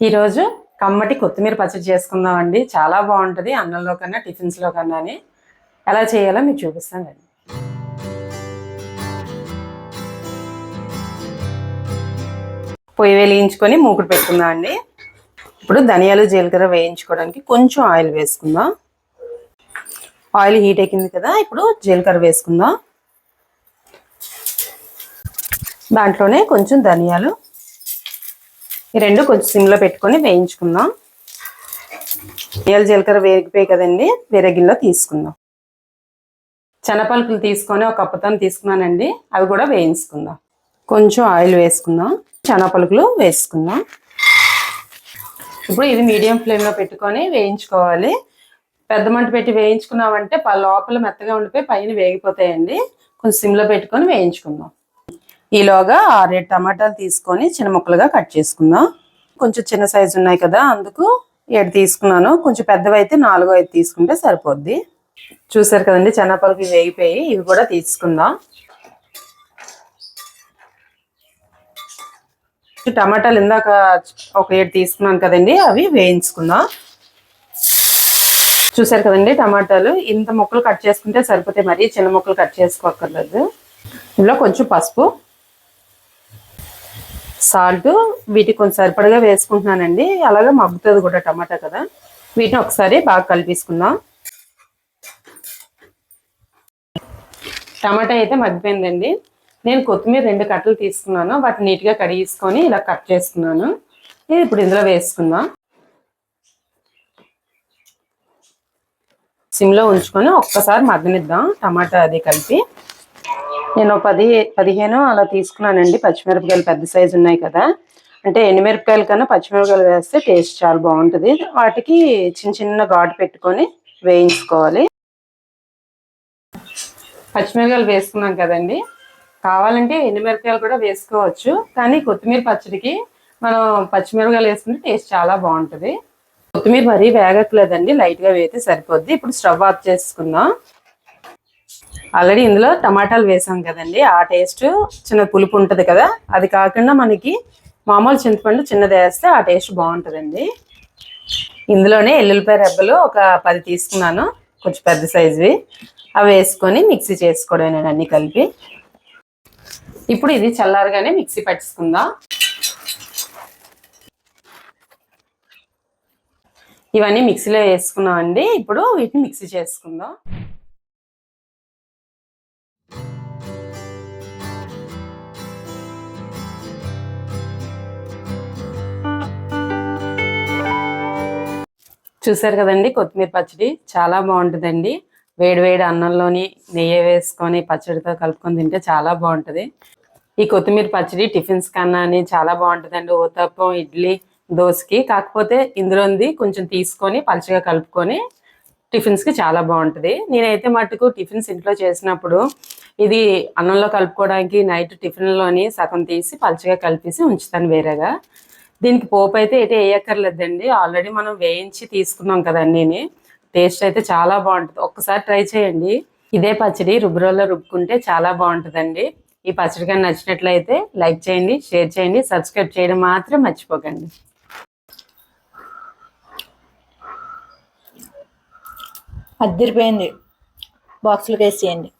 ఈరోజు కమ్మటి కొత్తిమీర పచ్చడి చేసుకుందాం అండి చాలా బాగుంటుంది. అన్నంలో కన్నా టిఫిన్స్లో కన్నా అని. ఎలా చేయాలో మీకు చూపిస్తాను అండి పొయ్యి వెలిగించుకొని మూకుడు పెట్టుకుందాం అండి. ఇప్పుడు ధనియాలు జీలకర్ర వేయించుకోవడానికి కొంచెం ఆయిల్ వేసుకుందాం. ఆయిల్ హీట్ ఎక్కింది కదా ఇప్పుడు జీలకర్ర వేసుకుందాం. దాంట్లోనే కొంచెం ధనియాలు ఈ రెండు కొంచెం సిమ్లో పెట్టుకొని వేయించుకుందాం. ధనియాలు జీలకర్ర వేగిపోయి కదండి వేరే గిన్నెలో తీసుకుందాం. శనపలుకులు తీసుకొని ఒక కప్పుతో తీసుకున్నానండి అవి కూడా వేయించుకుందాం. కొంచెం ఆయిల్ వేసుకుందాం శనపలుకులు వేసుకుందాం. ఇప్పుడు ఇది మీడియం ఫ్లేమ్లో పెట్టుకొని వేయించుకోవాలి. పెద్ద మంట పెట్టి వేయించుకున్నామంటే ప- లోపల మెత్తగా ఉండిపోయి పైన వేగిపోతాయండి. కొంచెం సిమ్లో పెట్టుకొని వేయించుకుందాం. ఈలోగా ఆరేడు టమాటాలు తీసుకొని చిన్న ముక్కలుగా కట్ చేసుకుందాం. కొంచెం చిన్న సైజు ఉన్నాయి కదా అందుకు ఏడు తీసుకున్నాను. కొంచెం పెద్దవి అయితే నాలుగు ఐదు తీసుకుంటే సరిపోద్ది. చూసారు కదండి చెన్నపలకి వేగిపోయి ఇవి కూడా తీసుకుందాం. టమాటాలు ఇందాక ఒక ఏడు తీసుకున్నాను కదండి అవి వేయించుకుందాం. చూసారు కదండి టమాటాలు ఇంత ముక్కలు కట్ చేసుకుంటే సరిపోతాయి మరీ చిన్న ముక్కలు కట్ చేసుకోక్కర్లేదు. ఇందులో కొంచెం పసుపు సాల్ట్ వీటికి కొంచెం సరిపడగా వేసుకుంటున్నానండి. అలాగే మగ్గుతుంది కూడా టమాటా కదా. వీటిని ఒకసారి బాగా కలిపేసుకుందాం. టమాటా అయితే మగ్గిపోయిందండి. నేను కొత్తిమీర రెండు కట్టలు తీసుకున్నాను. వాటిని నీట్గా కడిగేసుకొని ఇలా కట్ చేసుకున్నాను. ఇది ఇప్పుడు ఇందులో వేసుకుందాం. సిమ్లో ఉంచుకొని ఒక్కసారి మగ్గనిద్దాం టమాటా అది కలిపి. నేను పది పదిహేను అలా తీసుకున్నానండి. పచ్చిమిరపకాయలు పెద్ద సైజు ఉన్నాయి కదా. అంటే ఎండుమిరపకాయల కన్నా పచ్చిమిరపకాయలు వేస్తే టేస్ట్ చాలా బాగుంటుంది. వాటికి చిన్న చిన్న ఘాటు పెట్టుకొని వేయించుకోవాలి. పచ్చిమిరపకాయలు వేసుకున్నాం కదండి. కావాలంటే ఎండుమిరపకాయలు కూడా వేసుకోవచ్చు. కానీ కొత్తిమీర పచ్చడికి మనం పచ్చిమిరపకాయలు వేసుకుంటే టేస్ట్ చాలా బాగుంటుంది. కొత్తిమీర మరీ వేగట్లేదండి. లైట్గా వేస్తే సరిపోద్ది. ఇప్పుడు స్టవ్ ఆఫ్ చేసుకుందాం. ఆల్రెడీ ఇందులో టమాటాలు వేసాం కదండి. ఆ టేస్ట్ చిన్న పులుపు ఉంటుంది కదా. అది కాకుండా మనకి మామూలు చింతపండు చిన్నది వేస్తే ఆ టేస్ట్ బాగుంటుందండి. ఇందులోనే ఎల్లుల్లిపాయ రెబ్బలు ఒక పది తీసుకున్నాను. కొంచెం పెద్ద సైజువి అవి వేసుకొని మిక్సీ చేసుకోవడం నేను అన్ని కలిపి. ఇప్పుడు ఇది చల్లారగానే మిక్సీ పట్టించుకుందాం. ఇవన్నీ మిక్సీలో వేసుకున్నామండి. ఇప్పుడు వీటిని మిక్సీ చేసుకుందాం. చూసారు కదండి కొత్తిమీర పచ్చడి చాలా బాగుంటుందండి. వేడివేడి అన్నంలోని నెయ్యి వేసుకొని పచ్చడితో కలుపుకొని తింటే చాలా బాగుంటుంది. ఈ కొత్తిమీర పచ్చడి టిఫిన్స్ కన్నా అని చాలా బాగుంటుందండి. ఊతప్పం ఇడ్లీ దోశకి కాకపోతే ఇందులోంది కొంచెం తీసుకొని పలచగా కలుపుకొని టిఫిన్స్కి చాలా బాగుంటుంది. నేనైతే మటుకు టిఫిన్స్ ఇంట్లో చేసినప్పుడు ఇది అన్నంలో కలుపుకోవడానికి నైట్ టిఫిన్లోని సగం తీసి పలచగా కలిపేసి ఉంచుతాను వేరేగా. దీనికి పోపు అయితే ఎటు వేయక్కర్లేదండి. ఆల్రెడీ మనం వేయించి తీసుకున్నాం కదండి టేస్ట్ అయితే చాలా బాగుంటుంది. ఒక్కసారి ట్రై చేయండి. ఇదే పచ్చడి రుబ్బురోల్లో రుబ్బుకుంటే చాలా బాగుంటుందండి. ఈ పచ్చడి కానీ నచ్చినట్లయితే లైక్ చేయండి షేర్ చేయండి సబ్స్క్రైబ్ చేయడం మాత్రం మర్చిపోకండి. అద్దరిపోయింది. బాక్సులకు వేసేయండి.